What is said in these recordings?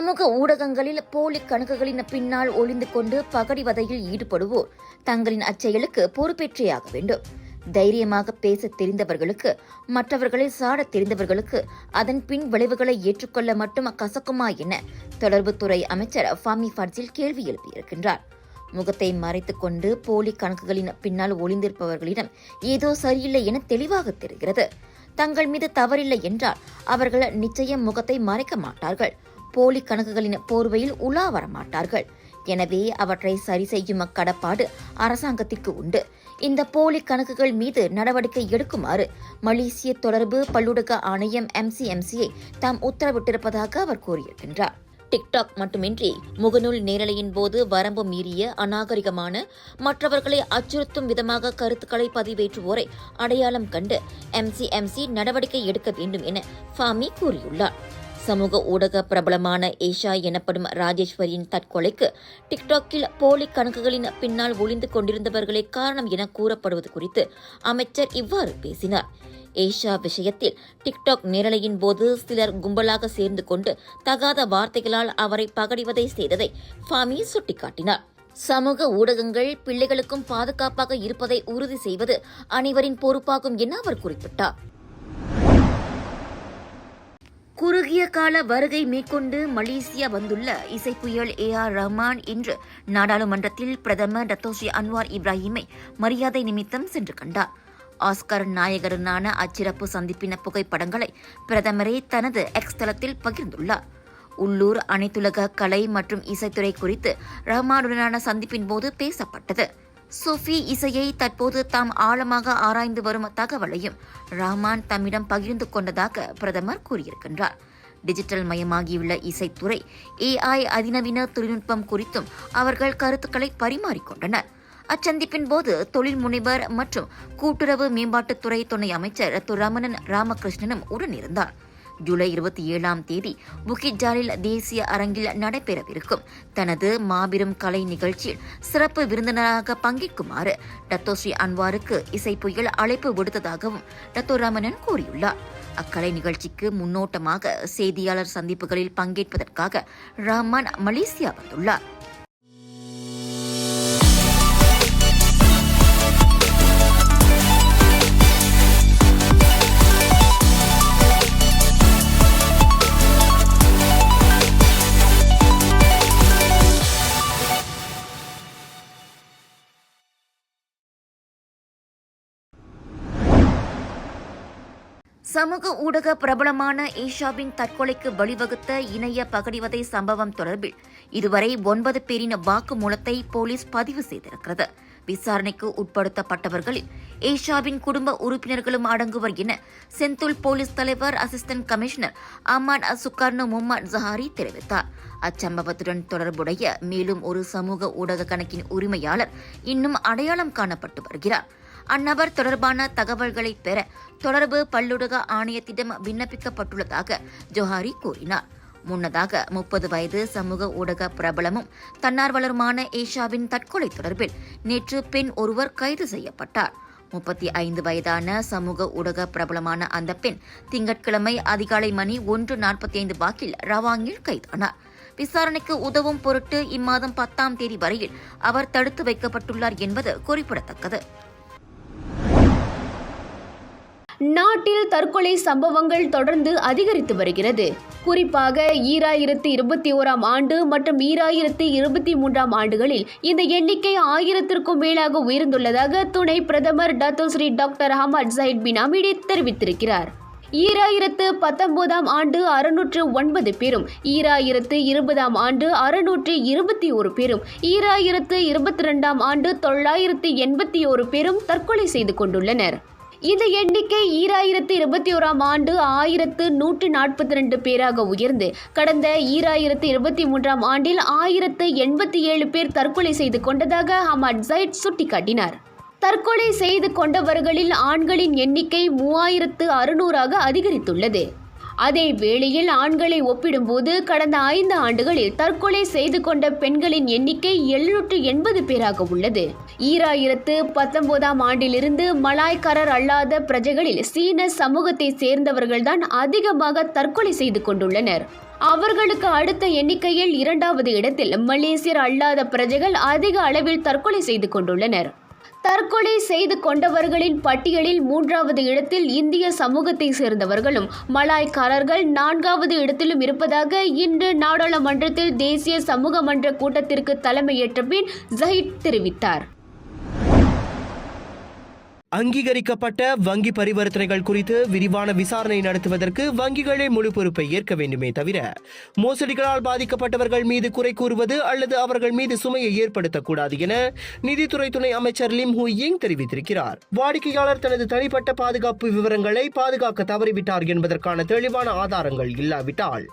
சமூக ஊடகங்களில் போலி கணக்குகளின் பின்னால் ஒளிந்து கொண்டு பகடிவதையில் ஈடுபடுவோர் தங்களின் அச்செயலுக்கு பொறுப்பேற்றேயாக வேண்டும். தைரியமாக பேச தெரிந்தவர்களுக்கு மற்றவர்களை சாடத் தெரிந்தவர்களுக்கு அதன் பின் விளைவுகளை ஏற்றுக்கொள்ள மட்டும் கசக்குமா என தொடர்புத்துறை அமைச்சர் ஃபாமி ஃபட்சில் கேள்வி எழுப்பியிருக்கின்றார். முகத்தை மறைத்துக் கொண்டு போலி கணக்குகளின் பின்னால் ஒளிந்திருப்பவர்களிடம் ஏதோ சரியில்லை என தெளிவாக தெரிகிறது. தங்கள் மீது தவறில்லை என்றால் அவர்கள் நிச்சயம் முகத்தை மறைக்க மாட்டார்கள். போலி கணக்குகளின் போர்வையில் உலா வர மாட்டார்கள் எனவே அவற்றை சரி செய்யும் கடப்பாடு அரசாங்கத்திற்கு உண்டு. இந்த போலி கணக்குகள் மீது நடவடிக்கை எடுக்குமாறு மலேசிய தொடர்பு பல்லுடக ஆணையம் எம்சிஎம்சியை தாம் உத்தரவிட்டிருப்பதாக அவர் கூறியிருக்கின்றார். டிக்டாக் மட்டுமின்றி முகநூல் நேரலையின் போது வரம்பு மீறிய அநாகரிகமான மற்றவர்களை அச்சுறுத்தும் விதமாக கருத்துக்களை பதிவேற்றுவோரை அடையாளம் கண்டு எம்சிஎம்சி நடவடிக்கை எடுக்க வேண்டும் என ஃபாமி கூறியுள்ளார். சமூக ஊடக பிரபலமான ஏஷா எனப்படும் ராஜேஸ்வரியின் தற்கொலைக்கு டிக்டாக்கில் போலி கணக்குகளின் பின்னால் ஒளிந்து கொண்டிருந்தவர்களே காரணம் என கூறப்படுவது குறித்து அமைச்சர் இவ்வாறு பேசினார். ஏஷா விஷயத்தில் டிக்டாக் நேரலையின் போது சிலர் கும்பலாக சேர்ந்து கொண்டு தகாத வார்த்தைகளால் அவரை பகடிவதை செய்ததை ஃபாமி சுட்டிக்காட்டினார். சமூக ஊடகங்கள் பிள்ளைகளுக்கும் பாதுகாப்பாக இருப்பதை உறுதி செய்வது அனைவரின் பொறுப்பாகும் என அவர் குறிப்பிட்டார். குறுகிய கால வருகை மேற்கொண்டு மலேசியா வந்துள்ள இசைப்புயல் ஏ ஆர் ரஹ்மான் இன்று நாடாளுமன்றத்தில் பிரதமர் டத்தோஷி அன்வார் இப்ராஹிமை மரியாதை நிமித்தம் சென்று கண்டார். ஆஸ்கர் நாயகருனான அச்சிறப்பு சந்திப்பின புகைப்படங்களை பிரதமரே தனது எக்ஸ் தளத்தில் பகிர்ந்துள்ளார். உள்ளூர் அனைத்துலக கலை மற்றும் இசைத்துறை குறித்து ரஹ்மானுடனான சந்திப்பின் போது பேசப்பட்டது. சூஃபி இசையை தற்போது தாம் ஆழமாக ஆராய்ந்து வரும் தகவலையும் ரஹ்மான் தம்மிடம் பகிர்ந்து கொண்டதாக பிரதமர் கூறியிருக்கின்றார். டிஜிட்டல் மயமாகியுள்ள இசைத்துறை ஏஐ அதிநவீன தொழில்நுட்பம் குறித்தும் அவர்கள் கருத்துக்களை பரிமாறிக்கொண்டனர். அச்சந்திப்பின் போது தொழில் முனைவர் மற்றும் கூட்டுறவு மேம்பாட்டுத்துறை துணை அமைச்சர் துரமணன் ராமகிருஷ்ணனும் உடனிருந்தார். ஜூலை இருபத்தி ஏழாம் தேதி புகிஜாலில் தேசிய அரங்கில் நடைபெறவிருக்கும். தனது மாபெரும் கலை நிகழ்ச்சியில் சிறப்பு விருந்தினராக பங்கேற்குமாறு டத்தோஸ்ரீ அன்வாருக்கு இசை புயல் அழைப்பு விடுத்ததாகவும் டத்தோ ரமணன் கூறியுள்ளார். அக்கலை நிகழ்ச்சிக்கு முன்னோட்டமாக செய்தியாளர் சந்திப்புகளில் பங்கேற்பதற்காக ரஹ்மான் மலேசியா வந்துள்ளார். சமூக ஊடக பிரபலமான ஏஷாவின் தற்கொலைக்கு வழிவகுத்த இணைய பகடிவதை சம்பவம் தொடர்பில் இதுவரை ஒன்பது பேரின் வாக்குமூலத்தை போலீஸ் பதிவு செய்திருக்கிறது. விசாரணைக்கு உட்படுத்தப்பட்டவர்களில் ஏஷாவின் குடும்ப உறுப்பினர்களும் அடங்குவர் என செந்தூல் போலீஸ் தலைவர் assistant commissioner Aman Sukarno Mohamad Zahari தெரிவித்தார். அச்சம்பவத்துடன் தொடர்புடைய மேலும் ஒரு சமூக ஊடக கணக்கின் உரிமையாளர் இன்னும் அடையாளம் காணப்பட்டு வருகிறார். அந்நபர் தொடர்பான தகவல்களை பெற தொடர்பு பல்லுடக ஆணையத்திடம் விண்ணப்பிக்கப்பட்டுள்ளதாக ஜொஹாரி கூறினார். முன்னதாக முப்பது வயது சமூக ஊடக பிரபலமும் தன்னார்வலருமான ஏஷாவின் தற்கொலை தொடர்பில் நேற்று பெண் ஒருவர் கைது செய்யப்பட்டார். முப்பத்தி ஐந்து வயதான சமூக ஊடக பிரபலமான அந்த பெண் திங்கட்கிழமை அதிகாலை மணி ஒன்று நாற்பத்தி ஐந்து வாக்கில் ரவாங்கில் கைதானார். விசாரணைக்கு உதவும் பொருட்டு இம்மாதம் பத்தாம் தேதி வரையில் அவர் தடுத்து வைக்கப்பட்டுள்ளார் என்பது குறிப்பிடத்தக்கது. நாட்டில் தற்கொலை சம்பவங்கள் தொடர்ந்து அதிகரித்து வருகிறது. குறிப்பாக ஈராயிரத்தி இருபத்தி ஓராம் ஆண்டு மற்றும் ஈராயிரத்தி இருபத்தி மூன்றாம் ஆண்டுகளில் இந்த எண்ணிக்கை ஆயிரத்திற்கும் மேலாக உயர்ந்துள்ளதாக துணை பிரதமர் Datuk Seri doctor Ahmad Zahid bin Hamidi தெரிவித்திருக்கிறார். ஈராயிரத்து பத்தொன்பதாம் ஆண்டு அறுநூற்று ஒன்பது பேரும் ஈராயிரத்து இருபதாம் ஆண்டு அறுநூற்று இருபத்தி ஒரு பேரும் ஈராயிரத்து இருபத்தி ரெண்டாம் ஆண்டு தொள்ளாயிரத்து எண்பத்தி ஒரு பேரும் தற்கொலை செய்து கொண்டுள்ளனர். இந்த எண்ணிக்கை ஈராயிரத்து இருபத்தி ஓராம் ஆண்டு ஆயிரத்து நூற்று நாற்பத்தி ரெண்டு பேராக உயர்ந்து கடந்த ஈராயிரத்து இருபத்தி மூன்றாம் ஆண்டில் ஆயிரத்து எண்பத்தி ஏழு பேர் தற்கொலை செய்து கொண்டதாக ஹமாட் ஜைட் சுட்டிக்காட்டினார். தற்கொலை செய்து கொண்டவர்களில் ஆண்களின் எண்ணிக்கை மூவாயிரத்து அறுநூறாக அதிகரித்துள்ளது. அதே வேளையில் ஆண்களை ஒப்பிடும்போது கடந்த ஐந்து ஆண்டுகளில் தற்கொலை செய்து கொண்ட பெண்களின் எண்ணிக்கை எழுநூற்று எண்பது பேராக உள்ளது. ஈராயிரத்து பத்தொன்பதாம் ஆண்டிலிருந்து மலாய்க்காரர் அல்லாத பிரஜைகளில் சீன சமூகத்தை சேர்ந்தவர்கள்தான் அதிகமாக தற்கொலை செய்து கொண்டுள்ளனர். அவர்களுக்கு அடுத்த எண்ணிக்கையில் இரண்டாவது இடத்தில் மலேசியர் அல்லாத பிரஜைகள் அதிக அளவில் தற்கொலை செய்து கொண்டுள்ளனர். தற்கொலை செய்து கொண்டவர்களின் பட்டியலில் மூன்றாவது இடத்தில் இந்திய சமூகத்தை சேர்ந்தவர்களும் மலாய்க்காரர்கள் நான்காவது இடத்திலும் இருப்பதாக இன்று நாடாளுமன்றத்தில் தேசிய சமூக மன்ற கூட்டத்திற்கு தலைமையேற்ற பின் ஜஹீத் தெரிவித்தார். அங்கீகரிக்கப்பட்ட வங்கி பரிவர்த்தனைகள் குறித்து விரிவான விசாரணை நடத்துவதற்கு வங்கிகளே முழு பொறுப்பை ஏற்க வேண்டுமே தவிர மோசடிகளால் பாதிக்கப்பட்டவர்கள் மீது குறை கூறுவது அல்லது அவர்கள் மீது சுமையை ஏற்படுத்தக்கூடாது என நிதித்துறை துணை அமைச்சர் லிம் ஹூ யிங் தெரிவித்திருக்கிறார். வாடிக்கையாளர் தனது தனிப்பட்ட பாதுகாப்பு விவரங்களை பாதுகாக்க தவறிவிட்டார் என்பதற்கான தெளிவான ஆதாரங்கள் இல்லாவிட்டால்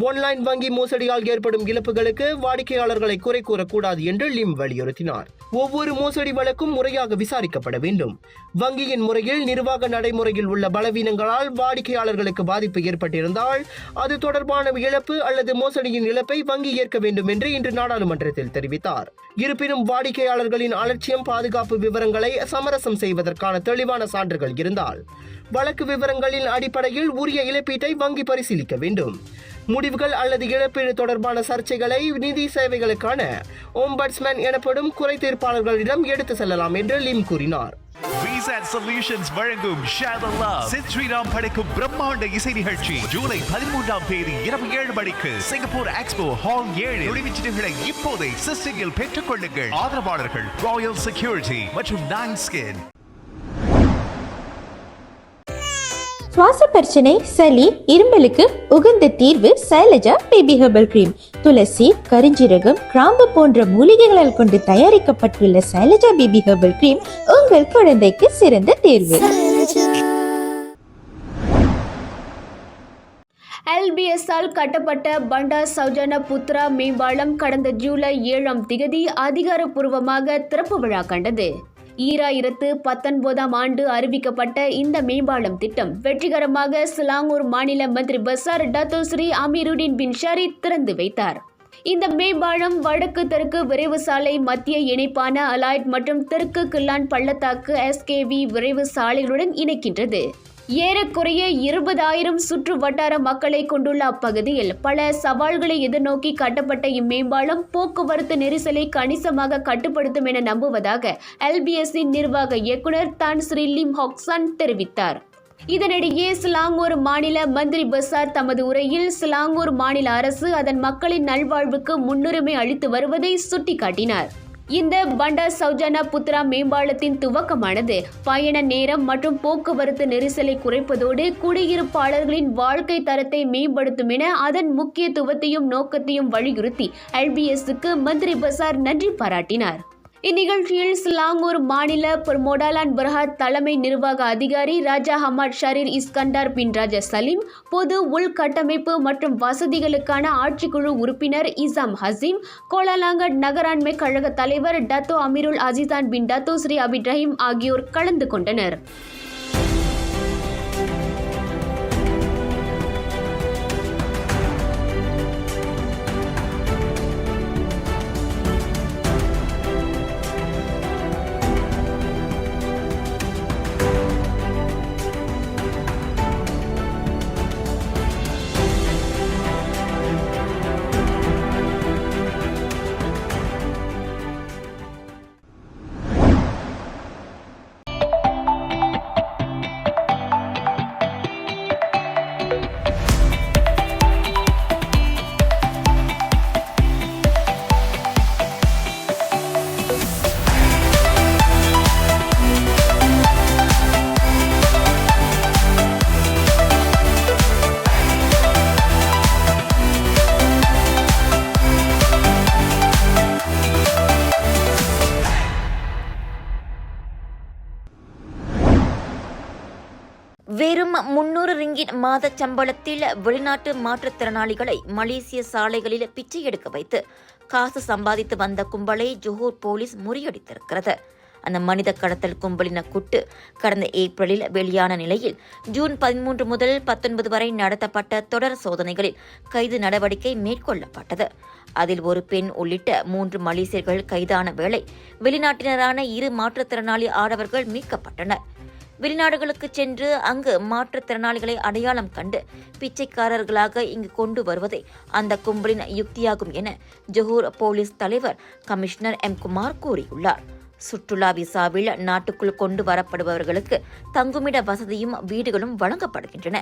ஒன்லைன் வங்கி மோசடியால் ஏற்படும் இழப்புகளுக்கு வாடிக்கையாளர்களை குறை கூறக்கூடாது என்று லிம் வலியுறுத்தினார். ஒவ்வொரு மோசடி வழக்கும் முறையாக விசாரிக்கப்பட வேண்டும். வங்கியின் முறையில் நிர்வாக நடைமுறையில் உள்ள பலவீனங்களால் வாடிக்கையாளர்களுக்கு பாதிப்பு ஏற்பட்டிருந்தால் அது தொடர்பான இழப்பு அல்லது மோசடியின் இழப்பை வங்கி ஏற்க வேண்டும் என்று இன்று நாடாளுமன்றத்தில் தெரிவித்தார். இருப்பினும் வாடிக்கையாளர்களின் அலட்சியம் பாதுகாப்பு விவரங்களை சமரசம் செய்வதற்கான தெளிவான சான்றுகள் இருந்தால் வழக்கு விவரங்களின் அடிப்படையில் உரிய இழப்பீட்டை வங்கி பரிசீலிக்க வேண்டும். முடிவுகள் அல்லது இழப்பீடு தொடர்பான சர்ச்சைகளை நிதி சேவைகளுக்கான ஓம்பட்ஸ்மேன் எனப்படும் குறை தீர்ப்பாளர்களிடம் எடுத்து செல்லலாம் என்று லிம் கூறினார். விசாட் சொல்யூஷன்ஸ் வழங்கும் ஷேர் லவ் சித் ஸ்ரீராம் படைக்கும் பிரம்மாண்ட இசை நிகழ்ச்சி. ஜூலை பதிமூன்றாம் தேதி இரவு ஏழு மணிக்கு சிங்கப்பூர் எக்ஸ்போ ஹால் ஏழு. நுழைவுச்சீட்டுகளை இப்போதை சிஸ்டிங்கில் பெற்றுக் கொள்ளுங்கள். ஆதரவாளர்கள் ராயல் செக்யூரிட்டி மற்றும் நைன் ஸ்கின் சுவாச பிரச்சனை சளி இரும்பலுக்கு உகந்த தீர்வு சைலஜா பேபி ஹெர்பல் கிரீம். துளசி கரிஞ்சீரகம் கிராம்பு போன்ற மூலிகைகளால் கொண்டு தயாரிக்கப்பட்டுள்ள சைலஜா பேபி ஹெர்பல் கிரீம் உங்கள் குழந்தைக்கு சிறந்த தேர்வு. எல்பிஎஸ்ஆல் கட்டப்பட்ட பண்டா சௌஜன புத்ரா மேம்பாலம் கடந்த ஜூலை ஏழாம் திகதி அதிகாரப்பூர்வமாக திறப்பு விழா கண்டது. ஈராயிரத்து பத்தொன்பதாம் ஆண்டு அறிவிக்கப்பட்ட இந்த மேம்பாலம் திட்டம் வெற்றிகரமாக சிலாங்கூர் மாநில மந்திரி பசார் டத்து ஸ்ரீ அமீருடின் பின் ஷரீத் திறந்து வைத்தார். இந்த மேம்பாலம் வடக்கு தெற்கு விரைவு சாலை மத்திய இணைப்பான அலாய்ட் மற்றும் தெற்கு கில்லான் பள்ளத்தாக்கு எஸ்கேவி விரைவு சாலைகளுடன் இணைக்கின்றது. ஏறக்குறைய இருபதாயிரம் சுற்று வட்டார மக்களை கொண்டுள்ள அப்பகுதியில் பல சவால்களை எதிர்நோக்கி கட்டப்பட்ட இம்மேம்பாலம் போக்குவரத்து நெரிசலை கணிசமாக கட்டுப்படுத்தும் என நம்புவதாக எல்பிஎஸ்சி நிர்வாக இயக்குனர் தான் ஸ்ரீ லிம் தெரிவித்தார். இதனிடையே சிலாங்கூர் மாநில மந்திரி பசார் தமது உரையில் சிலாங்கூர் மாநில அரசு அதன் மக்களின் நல்வாழ்வுக்கு முன்னுரிமை அளித்து வருவதை சுட்டிக்காட்டினார். இந்த பண்டா சௌஜானா புத்ரா மேம்பாலத்தின் துவக்கமானது. பயண நேரம் மற்றும் போக்குவரத்து நெரிசலை குறைப்பதோடு குடியிருப்பாளர்களின் வாழ்க்கை தரத்தை மேம்படுத்தும் என அதன் முக்கியத்துவத்தையும் நோக்கத்தையும் வலியுறுத்தி எல்பிஎஸ்க்கு மந்திரி பசார் நன்றி பாராட்டினார். இந்நிகழ்ச்சியில் சிலாங்கூர் மாநில மொடாலான் பர்ஹாத் தலைமை நிர்வாக அதிகாரி ராஜா ஹமாட் ஷரீர் இஸ்கண்டார் பின் ராஜா சலீம் பொது உள்கட்டமைப்பு மற்றும் வசதிகளுக்கான ஆட்சிக்குழு உறுப்பினர் இசாம் ஹசீம் கோலாலாங்கட் நகராண்மை கழக தலைவர் Dato Amirul Azizan bin Dato Sri அபிட்ரஹீம் ஆகியோர் கலந்து கொண்டனர். மாத சம்பளத்தில் வெளிநாட்டு மாற்றுத்திறனாளிகளை மலேசிய சாலைகளில் பிச்சை எடுக்க வைத்து காசு சம்பாதித்து வந்த கும்பலை ஜோஹூர் போலீஸ் முறியடித்திருக்கிறது. அந்த மனித கடத்தல் கும்பலின குட்டு கடந்த ஏப்ரலில் வெளியான நிலையில் ஜூன் பதிமூன்று முதல் பத்தொன்பது வரை நடத்தப்பட்ட தொடர் சோதனைகளில் கைது நடவடிக்கை மேற்கொள்ளப்பட்டது. அதில் ஒரு பெண் உள்ளிட்ட மூன்று மலேசியர்கள் கைதான வேளை வெளிநாட்டினரான இரு மாற்றுத்திறனாளி ஆடவர்கள் மீட்கப்பட்டனர். வெளிநாடுகளுக்கு சென்று அங்கு மாற்றுத்திறனாளிகளை அடையாளம் கண்டு பிச்சைக்காரர்களாக இங்கு கொண்டு வருவதே அந்த கும்பலின் யுக்தியாகும் என ஜொஹூர் போலீஸ் தலைவர் கமிஷனர் எம். குமார் கூறியுள்ளார். சுற்றுலா விசாவில் நாட்டுக்குள் கொண்டு வரப்படுபவர்களுக்கு தங்குமிட வசதியும் வீடுகளும் வழங்கப்படுகின்றன.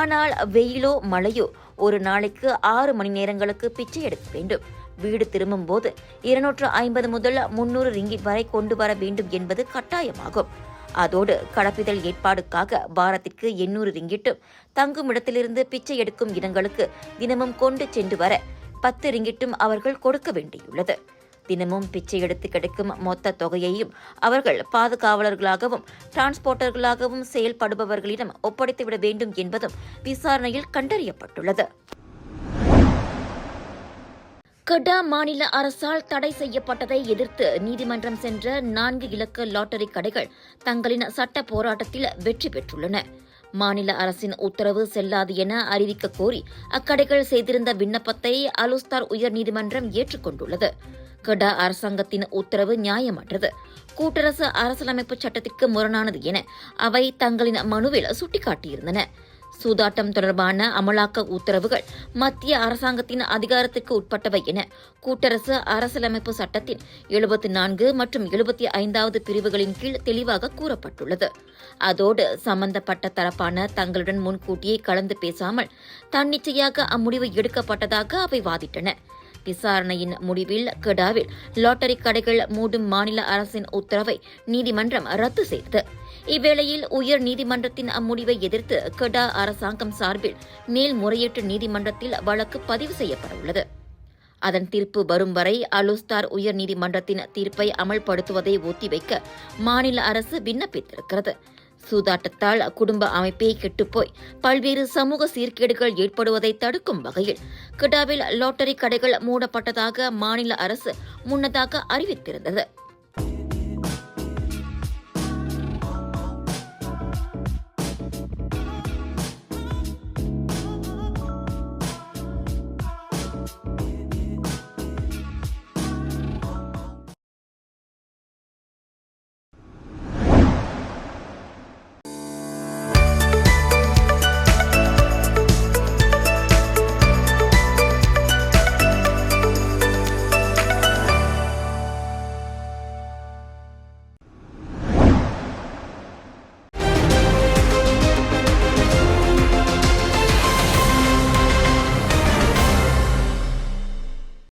ஆனால் வெயிலோ மழையோ ஒரு நாளைக்கு ஆறு மணி நேரங்களுக்கு பிச்சை எடுக்க வேண்டும். வீடு திரும்பும் போது இருநூற்று ஐம்பது முதல் முன்னூறு ரிங்கிட் வரை கொண்டு வர வேண்டும் என்பது கட்டாயமாகும். அதோடு கடப்பிதழ் ஏற்பாடுக்காக வாரத்திற்கு எண்ணூறு ரிங்கிட்டும் தங்கும் இடத்திலிருந்து பிச்சை எடுக்கும் இடங்களுக்கு தினமும் கொண்டு சென்று வர பத்து ரிங்கிட்டும் அவர்கள் கொடுக்க வேண்டியுள்ளது. தினமும் பிச்சை எடுத்து கிடைக்கும் மொத்த தொகையையும் அவர்கள் பாதுகாவலர்களாகவும் டிரான்ஸ்போர்ட்டர்களாகவும் செயல்படுபவர்களிடம் ஒப்படைத்துவிட வேண்டும் என்பதும் விசாரணையில் கண்டறியப்பட்டுள்ளது. கடா மாநில அரசால் தடை செய்யப்பட்டதை எதிர்த்து நீதிமன்றம் சென்ற நான்கு இலக்க லாட்டரி கடைகள் தங்களின் சட்ட போராட்டத்தில் வெற்றி பெற்றுள்ளன. மாநில அரசின் உத்தரவு செல்லாது என அறிவிக்க கோரி அக்கடைகள் செய்திருந்த விண்ணப்பத்தை அலுஸ்தார் உயர்நீதிமன்றம் ஏற்றுக்கொண்டுள்ளது. கடா அரசாங்கத்தின் உத்தரவு நியாயமற்றது. கூட்டரசு அரசியலமைப்பு சட்டத்திற்கு முரணானது என அவை தங்களின் மனுவில் சுட்டிக்காட்டியிருந்தன. சூதாட்டம் தொடர்பான அமலாக்க உத்தரவுகள் மத்திய அரசாங்கத்தின் அதிகாரத்திற்கு உட்பட்டவை என கூட்டரசு அரசியலமைப்பு சட்டத்தின் எழுபத்தி நான்கு மற்றும் எழுபத்தி ஐந்தாவது பிரிவுகளின் கீழ் தெளிவாக கூறப்பட்டுள்ளது. அதோடு சம்பந்தப்பட்ட தரப்பான தங்களுடன் முன்கூட்டியே கலந்து பேசாமல் தன்னிச்சையாக அம்முடிவு எடுக்கப்பட்டதாக அவை வாதிட்டன. விசாரணையின் முடிவில் கெடாவில் லாட்டரி கடைகள் மூடும் மாநில அரசின் உத்தரவை நீதிமன்றம் ரத்து செய்தது. இவ்வேளையில் உயர் நீதிமன்றத்தின் அம்முடிவை எதிர்த்து கெடா அரசாங்கம் சார்பில் மேல்முறையீட்டு நீதிமன்றத்தில் வழக்கு பதிவு செய்யப்படவுள்ளது. அதன் தீர்ப்பு வரும் வரை அலுஸ்தார் உயர் நீதிமன்றத்தின் தீர்ப்பை அமல்படுத்துவதை ஒத்திவைக்க மாநில அரசு விண்ணப்பித்திருக்கிறது. சூதாட்டத்தால் குடும்ப அமைப்பே கெட்டுப்போய் பல்வேறு சமூக சீர்கேடுகள் ஏற்படுவதை தடுக்கும் வகையில் கிடாவில் லாட்டரி கடைகள் மூடப்பட்டதாக மாநில அரசு முன்னதாக அறிவித்திருந்தது.